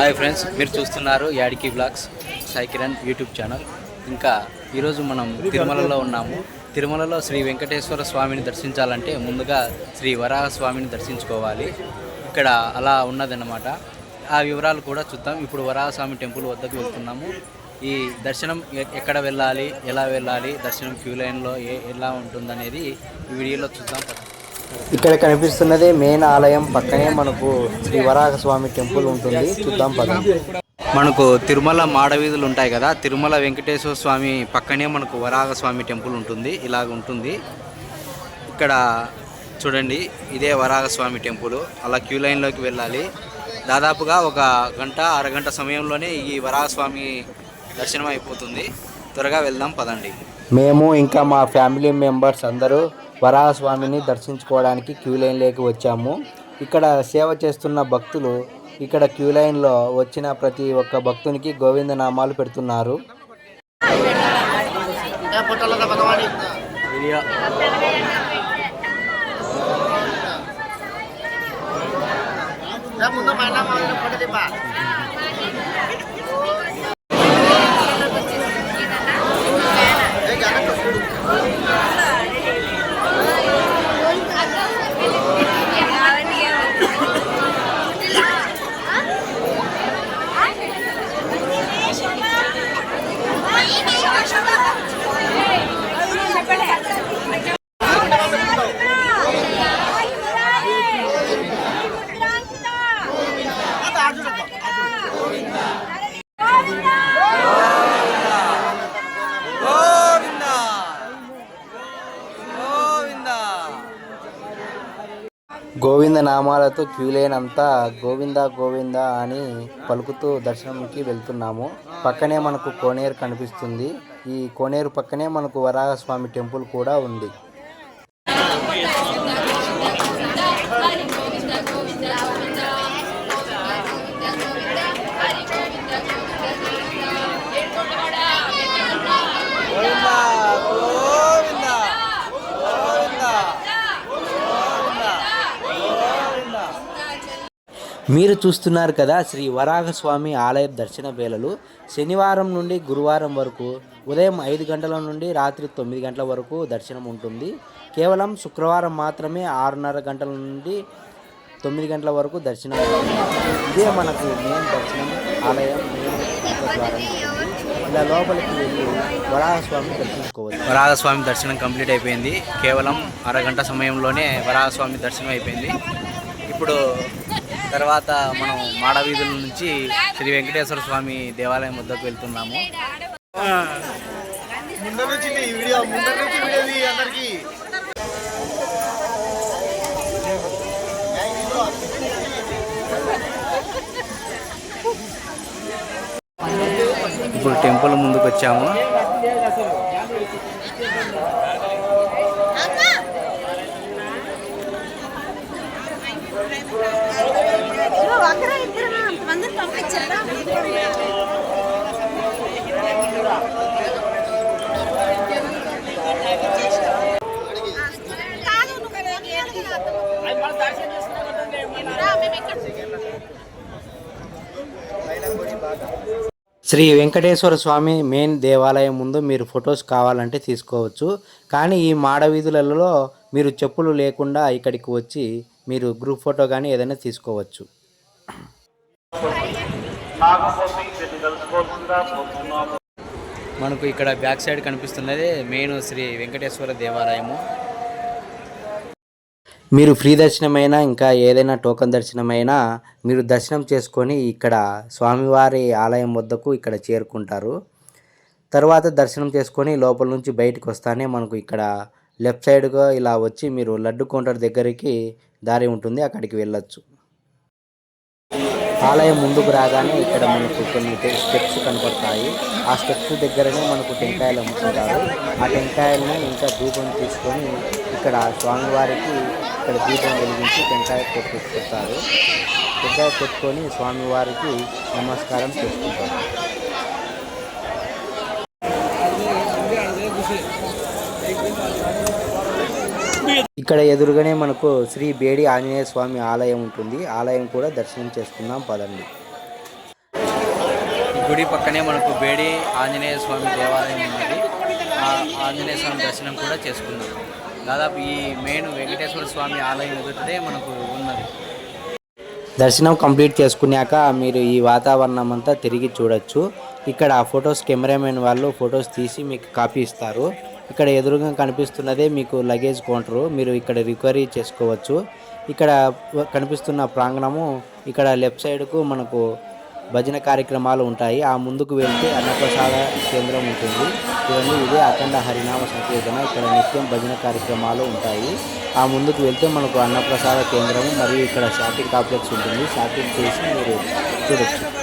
Hi friends మీరు చూస్తున్నారు యాడికి vlogs Sai Kiran YouTube channel. ఇంకా ఈరోజు మనం తిరుమలలో ఉన్నాము. తిరుమలలో శ్రీ వెంకటేశ్వర స్వామిని దర్శించాలంటే ముందుగా శ్రీ వరాహ స్వామిని దర్శించుకోవాలి. ఇక్కడ అలా ఉన్నదన్నమాట. ఆ వివరాలు కూడా చూద్దాం. ఇప్పుడు వరాహస్వామి టెంపుల్ వద్దకు వెళ్తున్నాము. ఈ దర్శనం ఎక్కడ వెళ్ళాలి ఎలా వెళ్ళాలి దర్శనం క్యూ లైన్లో ఏ ఎలా ఉంటుందనేది ఈ వీడియోలో చూద్దాం. ఇక్కడ కనిపిస్తున్నదే మెయిన్ ఆలయం పక్కనే మనకు శ్రీ వరాహ స్వామి టెంపుల్ ఉంటుంది. చూద్దాం పద. మనకు తిరుమల మాడవీధులు ఉంటాయి కదా తిరుమల వెంకటేశ్వర స్వామి పక్కనే మనకు వరాహ స్వామి టెంపుల్ ఉంటుంది ఇలాగ ఉంటుంది. ఇక్కడ చూడండి ఇదే వరాహ స్వామి టెంపుల్. అలా క్యూ లైన్లోకి వెళ్ళాలి. దాదాపుగా ఒక గంట అరగంట సమయంలోనే ఈ వరాహ స్వామి దర్శనం అయిపోతుంది. త్వరగా వెళ్దాం పదండి. మేము ఇంకా మా ఫ్యామిలీ మెంబర్స్ అందరూ వరాహస్వామిని దర్శించుకోవడానికి క్యూ లైన్లోకి వచ్చాము. ఇక్కడ సేవ చేస్తున్న భక్తులు ఇక్కడ క్యూ లైన్లో వచ్చిన ప్రతి ఒక్క భక్తునికి గోవింద నామాలు పెడుతున్నారు వీడియో గోవింద నామాలతో క్యూ గోవింద గోవింద అని పలుకుతూ దర్శనంకి వెళ్తున్నాము. పక్కనే మనకు కోనేరు కనిపిస్తుంది. ఈ కోనేరు పక్కనే మనకు వరాహస్వామి టెంపుల్ కూడా ఉంది. మీరు చూస్తున్నారు కదా శ్రీ వరాహస్వామి ఆలయ దర్శన వేళలు. శనివారం నుండి గురువారం వరకు ఉదయం ఐదు గంటల నుండి రాత్రి తొమ్మిది గంటల వరకు దర్శనం ఉంటుంది. కేవలం శుక్రవారం మాత్రమే ఆరున్నర గంటల నుండి తొమ్మిది గంటల వరకు దర్శనం ఇదే మనకు మెయిన్ దర్శనం ఆలయం ఇలా లోపలికి వెళ్ళి వరాహస్వామి దర్శించుకోవచ్చు. వరాహస్వామి దర్శనం కంప్లీట్ అయిపోయింది. కేవలం అరగంట సమయంలోనే వరాహస్వామి దర్శనం అయిపోయింది. ఇప్పుడు తర్వాత మనం మాడవీధుల నుంచి శ్రీ వెంకటేశ్వర స్వామి దేవాలయం వద్దకు వెళ్తున్నాము. ముందర నుంచి ఈ వీడియో ముందర నుంచి వీడియో తీ అందరికి. ఇప్పుడు టెంపుల్ ముందుకు వచ్చాము ఇద్దరు అంతమందిని పంపించారా? శ్రీ వెంకటేశ్వర స్వామి మెయిన్ దేవాలయం ముందు మీరు ఫొటోస్ కావాలంటే తీసుకోవచ్చు. కానీ ఈ మాడవీధులలో మీరు చెప్పులు లేకుండా ఇక్కడికి వచ్చి మీరు గ్రూప్ ఫోటో కానీ ఏదైనా తీసుకోవచ్చు. మనకు ఇక్కడ బ్యాక్ సైడ్ కనిపిస్తున్నది మెయిన్ శ్రీ వెంకటేశ్వర దేవాలయము. మీరు ఫ్రీ దర్శనమైనా ఇంకా ఏదైనా టోకన్ దర్శనమైనా మీరు దర్శనం చేసుకొని ఇక్కడ స్వామివారి ఆలయం వద్దకు ఇక్కడ చేరుకుంటారు. తర్వాత దర్శనం చేసుకొని లోపల నుంచి బయటకు వస్తానే మనకు ఇక్కడ లెఫ్ట్ సైడ్గా ఇలా వచ్చి మీరు లడ్డు కౌంటర్ దగ్గరికి దారి ఉంటుంది అక్కడికి వెళ్ళొచ్చు. ఆలయం ముందుకు రాగానే ఇక్కడ మనకు కొన్ని స్టెప్స్ కనపడతాయి. ఆ స్టెప్స్ దగ్గరనే మనకు టెంకాయలు అమ్ముతుంటారు ఆ టెంకాయలను ఇంకా ధూపం తీసుకొని ఇక్కడ స్వామివారికి ఇక్కడ దీపం వెలిగించి టెంకాయ కొట్టుకుంటారు టెంకాయ కొట్టుకొని స్వామివారికి నమస్కారం చేసుకుంటారు. ఇక్కడ ఎదురుగానే మనకు శ్రీ బేడి ఆంజనేయ స్వామి ఆలయం ఉంటుంది. ఆలయం కూడా దర్శనం చేసుకుందాం పదండి. గుడి పక్కనే మనకు బేడి ఆంజనేయ స్వామి దేవాలయం ఉన్నది. ఆంజనేయ స్వామి దర్శనం కూడా చేసుకున్నాం దాదాపు ఈ మెయిన్ వెంకటేశ్వర స్వామి ఆలయం ఎదుటే మనకు ఉన్నది. దర్శనం కంప్లీట్ చేసుకున్నాక మీరు ఈ వాతావరణం అంతా తిరిగి చూడొచ్చు. ఇక్కడ ఫొటోస్ కెమెరామెన్ వాళ్ళు ఫొటోస్ తీసి మీకు కాపీ ఇస్తారు. ఇక్కడ ఎదురుగా కనిపిస్తున్నదే మీకు లగేజ్ కౌంటరు మీరు ఇక్కడ రికవరీ చేసుకోవచ్చు. ఇక్కడ కనిపిస్తున్న ప్రాంగణము ఇక్కడ లెఫ్ట్ సైడ్కు మనకు భజన కార్యక్రమాలు ఉంటాయి. ఆ ముందుకు వెళ్తే అన్నప్రసాద కేంద్రం ఉంటుంది. ఇవన్నీ ఇదే అఖండ హరినామ సంకీర్తన. ఇక్కడ నిత్యం భజన కార్యక్రమాలు ఉంటాయి. ఆ ముందుకు వెళ్తే మనకు అన్నప్రసాద కేంద్రము మరియు ఇక్కడ షాపింగ్ కాంప్లెక్స్ ఉంటుంది. షాపింగ్ చేసి మీరు చూడొచ్చు.